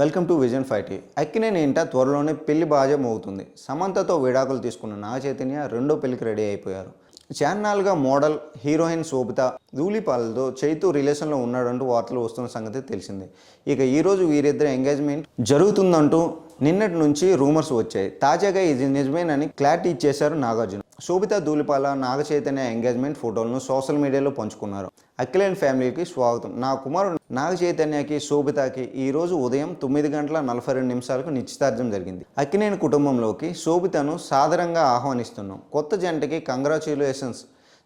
Welcome to vision five Akkineni ఇంట త్వరలోనే పెళ్ళి బాజం అవుతుంది సమంతతో విడాకులు తీసుకున్న నాగ చైతన్య రెండో పెళ్ళికి రెడీ అయిపోయారు. చాన్నాల్గా మోడల్ హీరోయిన్ శోభిత ధూళిపాలతో చైతు రిలేషన్లో ఉన్నాడంటూ వార్తలు వస్తున్న సంగతి తెలిసింది. ఇక ఈరోజు వీరిద్దరి ఎంగేజ్మెంట్ జరుగుతుందంటూ నిన్నటి నుంచి రూమర్స్ వచ్చాయి. తాజాగా ఇది నిజమేనని క్లారిటీ ఇచ్చేశారు నాగార్జున. శోభిత ధూలిపాల నాగ చైతన్య ఎంగేజ్మెంట్ ఫోటోలను సోషల్ మీడియాలో పంచుకున్నారు. అఖిలేన్ ఫ్యామిలీకి స్వాగతం. నా కుమారుడు నాగ చైతన్యకి శోభితకి ఈరోజు ఉదయం తొమ్మిది గంటల నలభై రెండు నిమిషాలకు నిశ్చితార్థం జరిగింది. అక్కినేని కుటుంబంలోకి శోభితను సాదరంగా ఆహ్వానిస్తున్నాం. కొత్త జంటకి కంగ్రాచులేషన్స్.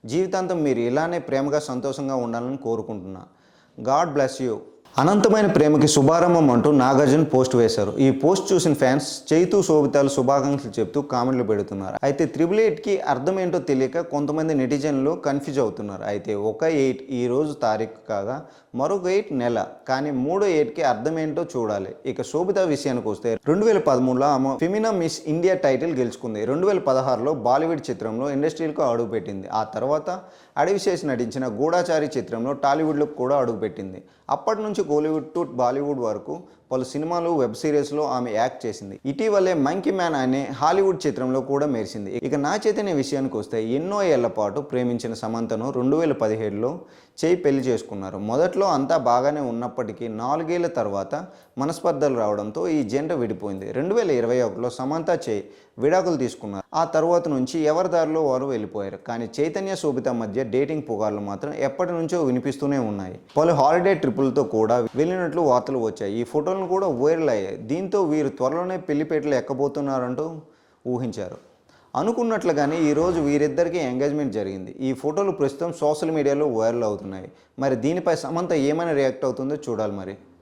జీవితాంతం మీరు ఇలానే ప్రేమగా సంతోషంగా ఉండాలని కోరుకుంటున్నా. God bless you. అనంతమైన ప్రేమకి శుభారంభం అంటూ నాగార్జున పోస్ట్ వేశారు. ఈ పోస్ట్ చూసిన ఫ్యాన్స్ చైతూ శోభితాలు శుభాకాంక్షలు చెప్తూ కామెంట్లు పెడుతున్నారు. అయితే త్రిబుల్ ఎయిట్కి అర్థం ఏంటో తెలియక కొంతమంది నెటిజన్లు కన్ఫ్యూజ్ అవుతున్నారు. అయితే ఒక ఎయిట్ ఈ రోజు తారీఖు కాగా మరొక ఎయిట్ నెల కానీ మూడో ఎయిట్కి అర్థం ఏంటో చూడాలి. ఇక శోభిత విషయానికి వస్తే రెండు వేల పదమూడులో ఆమె ఫిమినా మిస్ ఇండియా టైటిల్ గెలుచుకుంది. రెండు వేల పదహారులో బాలీవుడ్ చిత్రంలో ఇండస్ట్రీలకు అడుగుపెట్టింది. ఆ తర్వాత అడవిశేష్ నటించిన గూఢాచారి చిత్రంలో టాలీవుడ్లో కూడా అడుగుపెట్టింది. అప్పటి నుంచి కోలీవుడ్ టు బాలీవుడ్ వరకు పలు సినిమాలు వెబ్ సిరీస్లో ఆమె యాక్ట్ చేసింది. ఇటీవలే మంకీ మ్యాన్ అనే హాలీవుడ్ చిత్రంలో కూడా మెరిసింది. ఇక నా చైతన్య విషయానికి వస్తే ఎన్నో ఏళ్ళ పాటు ప్రేమించిన సమంతను రెండు వేల పదిహేడులో చేయి పెళ్ళి చేసుకున్నారు. మొదట్లో అంతా బాగానే ఉన్నప్పటికీ నాలుగేళ్ళ తర్వాత మనస్పర్ధలు రావడంతో ఈ జంట విడిపోయింది. రెండు వేల ఇరవై ఒకటిలో సమంత చేయి విడాకులు తీసుకున్నారు. ఆ తర్వాత నుంచి ఎవరి దారిలో వారు వెళ్ళిపోయారు. కానీ చైతన్య శోభిత మధ్య డేటింగ్ పుగార్లు మాత్రం ఎప్పటి నుంచో వినిపిస్తూనే ఉన్నాయి. పలు హాలిడే ట్రిపులతో కూడా వెళ్ళినట్లు వార్తలు వచ్చాయి. ఈ ఫోటోలను కూడా వైరల్ అయ్యాయి. దీంతో వీరు త్వరలోనే పెళ్ళిపేటలు ఎక్కబోతున్నారంటూ ఊహించారు. అనుకున్నట్లుగానే ఈరోజు వీరిద్దరికీ ఎంగేజ్మెంట్ జరిగింది. ఈ ఫోటోలు ప్రస్తుతం సోషల్ మీడియాలో వైరల్ అవుతున్నాయి. మరి దీనిపై సమంత ఏమైనా రియాక్ట్ అవుతుందో చూడాలి మరి.